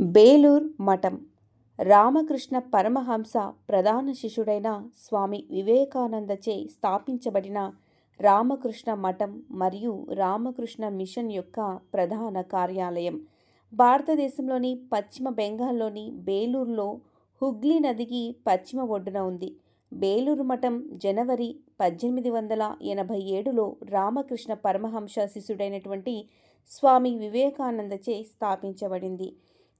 బేలూర్ మఠం. రామకృష్ణ పరమహంస ప్రధాన శిష్యుడైన స్వామి వివేకానందచే స్థాపించబడిన రామకృష్ణ మఠం మరియు రామకృష్ణ మిషన్ యొక్క ప్రధాన కార్యాలయం. భారతదేశంలోని పశ్చిమ బెంగాల్లోని బేలూరులో హుగ్లీ నదికి పశ్చిమ ఒడ్డున ఉంది. బేలూరు మఠం జనవరి పద్దెనిమిది వందల ఎనభై ఏడులో రామకృష్ణ పరమహంస శిష్యుడైనటువంటి స్వామి వివేకానందచే స్థాపించబడింది.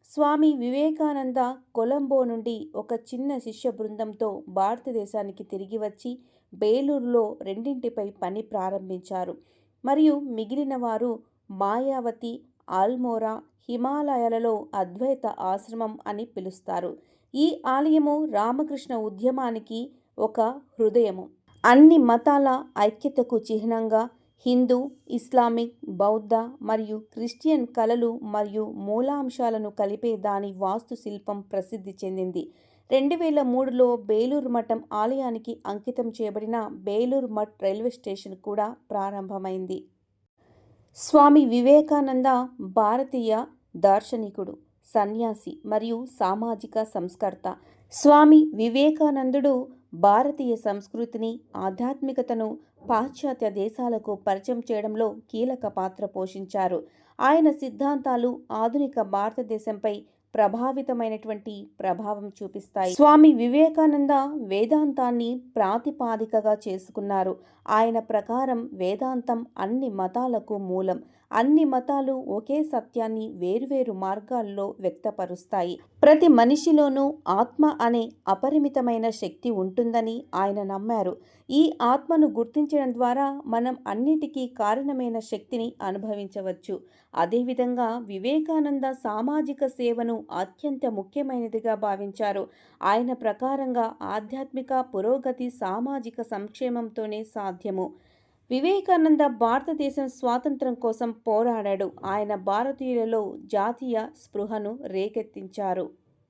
స్వామి వివేకానంద కొలంబో నుండి ఒక చిన్న శిష్య బృందంతో భారతదేశానికి తిరిగి వచ్చి బేలూరులో రెండింటిపై పని ప్రారంభించారు. మరియు మిగిలిన వారు మాయావతి ఆల్మోరా హిమాలయాలలో అద్వైత ఆశ్రమం అని పిలుస్తారు. ఈ ఆలయము రామకృష్ణ ఉద్యమానికి ఒక హృదయము. అన్ని మతాల ఐక్యతకు చిహ్నంగా హిందూ ఇస్లామిక్ బౌద్ధ మరియు క్రిస్టియన్ కళలు మరియు మూలాంశాలను కలిపే దాని వాస్తుశిల్పం ప్రసిద్ధి చెందింది. రెండు వేల మూడులో బేలూరు మఠం ఆలయానికి అంకితం చేయబడిన బేలూరు మఠ్ రైల్వే స్టేషన్ కూడా ప్రారంభమైంది. స్వామి వివేకానంద భారతీయ దార్శనికుడు సన్యాసి మరియు సామాజిక సంస్కర్త. స్వామి వివేకానందుడు భారతీయ సంస్కృతిని ఆధ్యాత్మికతను పాశ్చాత్య దేశాలకు పరిచయం చేయడంలో కీలక పాత్ర పోషించారు. ఆయన సిద్ధాంతాలు ఆధునిక భారతదేశంపై ప్రభావితమైనటువంటి ప్రభావం చూపిస్తాయి. స్వామి వివేకానంద వేదాంతాన్ని ప్రాతిపాదికగా చేసుకున్నారు. ఆయన ప్రకారం వేదాంతం అన్ని మతాలకు మూలం. అన్ని మతాలు ఒకే సత్యాన్ని వేరువేరు మార్గాల్లో వ్యక్తపరుస్తాయి. ప్రతి మనిషిలోనూ ఆత్మ అనే అపరిమితమైన శక్తి ఉంటుందని ఆయన నమ్మారు. ఈ ఆత్మను గుర్తించడం ద్వారా మనం అన్నిటికీ కారణమైన శక్తిని అనుభవించవచ్చు. అదేవిధంగా వివేకానంద సామాజిక సేవను అత్యంత ముఖ్యమైనదిగా భావించారు. ఆయన ప్రకారంగా ఆధ్యాత్మిక పురోగతి సామాజిక సంక్షేమంతోనే సాధ్యము. వివేకానంద భారతదేశం స్వాతంత్రం కోసం పోరాడాడు. ఆయన భారతీయులలో జాతీయ స్పృహను రేకెత్తించారు.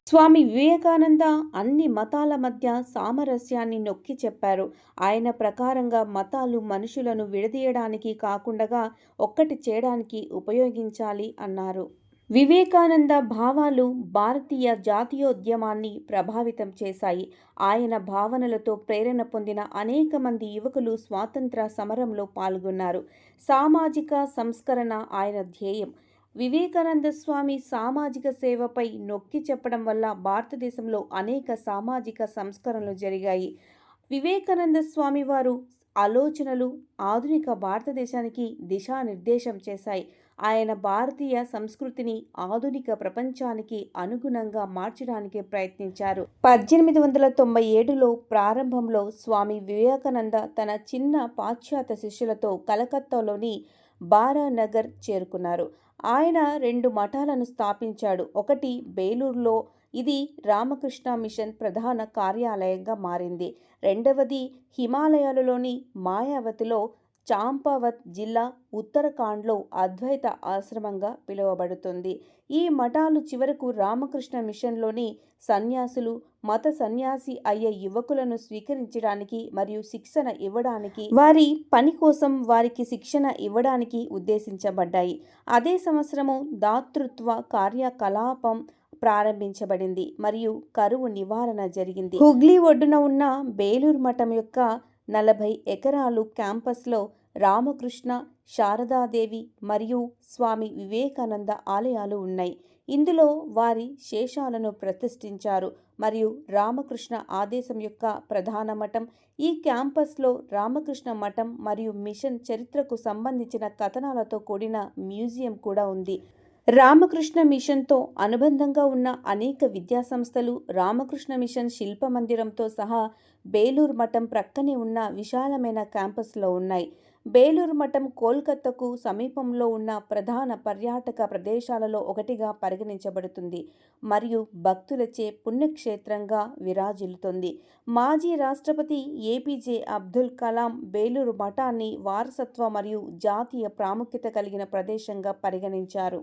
స్వామి వివేకానంద అన్ని మతాల మధ్య సామరస్యాన్ని నొక్కి చెప్పారు. ఆయన ప్రకారంగా మతాలు మనుషులను విడదీయడానికి కాకుండా ఒక్కటి చేయడానికి ఉపయోగించాలి అన్నారు. వివేకానంద భావాలు భారతీయ జాతీయోద్యమాన్ని ప్రభావితం చేశాయి. ఆయన భావనలతో ప్రేరణ పొందిన అనేక మంది యువకులు స్వాతంత్ర సమరంలో పాల్గొన్నారు. సామాజిక సంస్కరణ ఆయన ధ్యేయం. వివేకానంద స్వామి సామాజిక సేవపై నొక్కి చెప్పడం వల్ల భారతదేశంలో అనేక సామాజిక సంస్కరణలు జరిగాయి. వివేకానంద స్వామి వారు ఆలోచనలు ఆధునిక భారతదేశానికి దిశానిర్దేశం చేశాయి. ఆయన భారతీయ సంస్కృతిని ఆధునిక ప్రపంచానికి అనుగుణంగా మార్చడానికి ప్రయత్నించారు. పద్దెనిమిది వందల తొంభై ఏడులో ప్రారంభంలో స్వామి వివేకానంద తన చిన్న పాశ్చాత్య శిష్యులతో కలకత్తాలోని బారానగర్ చేరుకున్నారు. ఆయన రెండు మఠాలను స్థాపించాడు. ఒకటి బేలూరులో ఇది రామకృష్ణ మిషన్ ప్రధాన కార్యాలయంగా మారింది. రెండవది హిమాలయాలలోని మాయావతిలో చాంపావత్ జిల్లా ఉత్తరాఖండ్లో అద్వైత ఆశ్రమంగా పిలువబడుతుంది. ఈ మఠాలు చివరకు రామకృష్ణ మిషన్లోని సన్యాసులు మత సన్యాసి అయ్యే యువకులను స్వీకరించడానికి మరియు శిక్షణ ఇవ్వడానికి వారి పని కోసం వారికి శిక్షణ ఇవ్వడానికి ఉద్దేశించబడ్డాయి. అదే సంవత్సరము దాతృత్వ కార్యకలాపం ప్రారంభించబడింది మరియు కరువు నివారణ జరిగింది. హుగ్లీ ఒడ్డున ఉన్న బేలూరు మఠం యొక్క నలభై ఎకరాలు క్యాంపస్లో రామకృష్ణ శారదాదేవి మరియు స్వామి వివేకానంద ఆలయాలు ఉన్నాయి. ఇందులో వారి శేషాలను ప్రతిష్ఠించారు మరియు రామకృష్ణ ఆదేశం యొక్క ప్రధాన మఠం ఈ క్యాంపస్లో రామకృష్ణ మఠం మరియు మిషన్ చరిత్రకు సంబంధించిన కథనాలతో కూడిన మ్యూజియం కూడా ఉంది. రామకృష్ణ మిషన్తో అనుబంధంగా ఉన్న అనేక విద్యాసంస్థలు రామకృష్ణ మిషన్ శిల్ప మందిరంతో సహా బేలూరు మఠం ప్రక్కనే ఉన్న విశాలమైన క్యాంపస్లో ఉన్నాయి. బేలూరు మఠం కోల్కత్తాకు సమీపంలో ఉన్న ప్రధాన పర్యాటక ప్రదేశాలలో ఒకటిగా పరిగణించబడుతుంది. మరియు భక్తులచే పుణ్యక్షేత్రంగా విరాజిల్లుతుంది. మాజీ రాష్ట్రపతి ఏపీజే అబ్దుల్ కలాం బేలూరు మఠాన్ని వారసత్వ మరియు జాతీయ ప్రాముఖ్యత కలిగిన ప్రదేశంగా పరిగణించారు.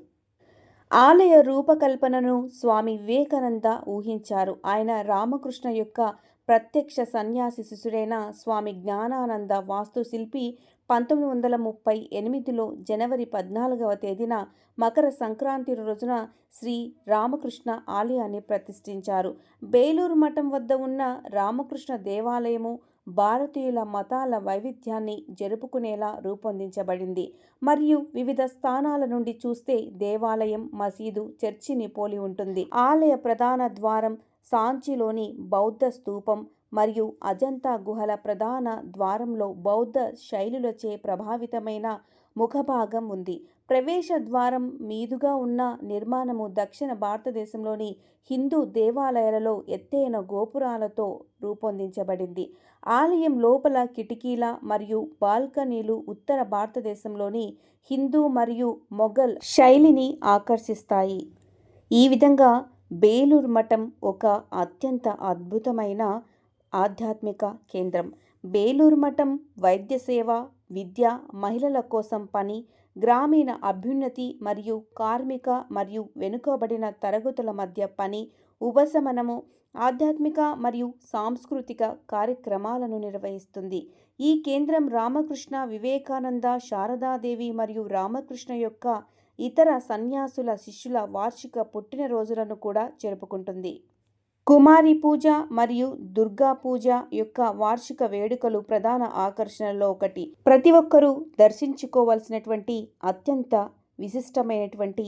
ఆలయ రూపకల్పనను స్వామి వివేకానంద ఊహించారు. ఆయన రామకృష్ణ యొక్క ప్రత్యక్ష సన్యాసి శిశుడైన స్వామి జ్ఞానానంద వాస్తుశిల్పి పంతొమ్మిది వందల ముప్పై ఎనిమిదిలో జనవరి పద్నాలుగవ తేదీన మకర సంక్రాంతి రోజున శ్రీ రామకృష్ణ ఆలయాన్ని ప్రతిష్ఠించారు. బేలూరు మఠం వద్ద ఉన్న రామకృష్ణ దేవాలయము భారతీయుల మతాల వైవిధ్యాన్ని జరుపుకునేలా రూపొందించబడింది. మరియు వివిధ స్థానాల నుండి చూస్తే దేవాలయం మసీదు చర్చిని పోలి ఉంటుంది. ఆలయ ప్రధాన ద్వారం సాంచిలోని బౌద్ధ స్తూపం మరియు అజంతా గుహల ప్రధాన ద్వారంలో బౌద్ధ శైలులచే ప్రభావితమైన ముఖభాగం ఉంది. ప్రవేశ ద్వారం మీదుగా ఉన్న నిర్మాణము దక్షిణ భారతదేశంలోని హిందూ దేవాలయాలలో ఎత్తైన గోపురాలతో రూపొందించబడింది. ఆలయం లోపల కిటికీల మరియు బాల్కనీలు ఉత్తర భారతదేశంలోని హిందూ మరియు మొఘల్ శైలిని ఆకర్షిస్తాయి. ఈ విధంగా బేలూరు మఠం ఒక అత్యంత అద్భుతమైన ఆధ్యాత్మిక కేంద్రం. బేలూరు మఠం వైద్య సేవ విద్య మహిళల కోసం పని గ్రామీణ అభ్యున్నతి మరియు కార్మిక మరియు వెనుకబడిన తరగతుల మధ్య పని ఉపశమనము ఆధ్యాత్మిక మరియు సాంస్కృతిక కార్యక్రమాలను నిర్వహిస్తుంది. ఈ కేంద్రం రామకృష్ణ వివేకానంద శారదాదేవి మరియు రామకృష్ణ యొక్క ఇతర సన్యాసుల శిష్యుల వార్షిక పుట్టినరోజులను కూడా జరుపుకుంటుంది. కుమారి పూజ మరియు దుర్గా పూజ యొక్క వార్షిక వేడుకలు ప్రధాన ఆకర్షణలో ఒకటి. ప్రతి ఒక్కరూ దర్శించుకోవాల్సినటువంటి అత్యంత విశిష్టమైనటువంటి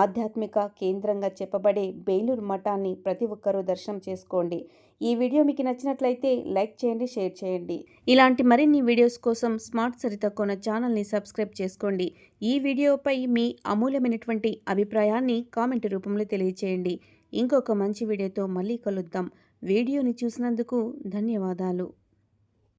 ఆధ్యాత్మిక కేంద్రంగా చెప్పబడే బేలూరు మఠాన్ని ప్రతి ఒక్కరూ దర్శనం చేసుకోండి. ఈ వీడియో మీకు నచ్చినట్లయితే లైక్ చేయండి షేర్ చేయండి. ఇలాంటి మరిన్ని వీడియోస్ కోసం స్మార్ట్ సరిత కొన ఛానల్ని సబ్స్క్రైబ్ చేసుకోండి. ఈ వీడియోపై మీ అమూల్యమైనటువంటి అభిప్రాయాన్ని కామెంట్ రూపంలో తెలియచేయండి. ఇంకొక మంచి వీడియోతో మళ్ళీ కలుద్దాం. వీడియోని చూసినందుకు ధన్యవాదాలు.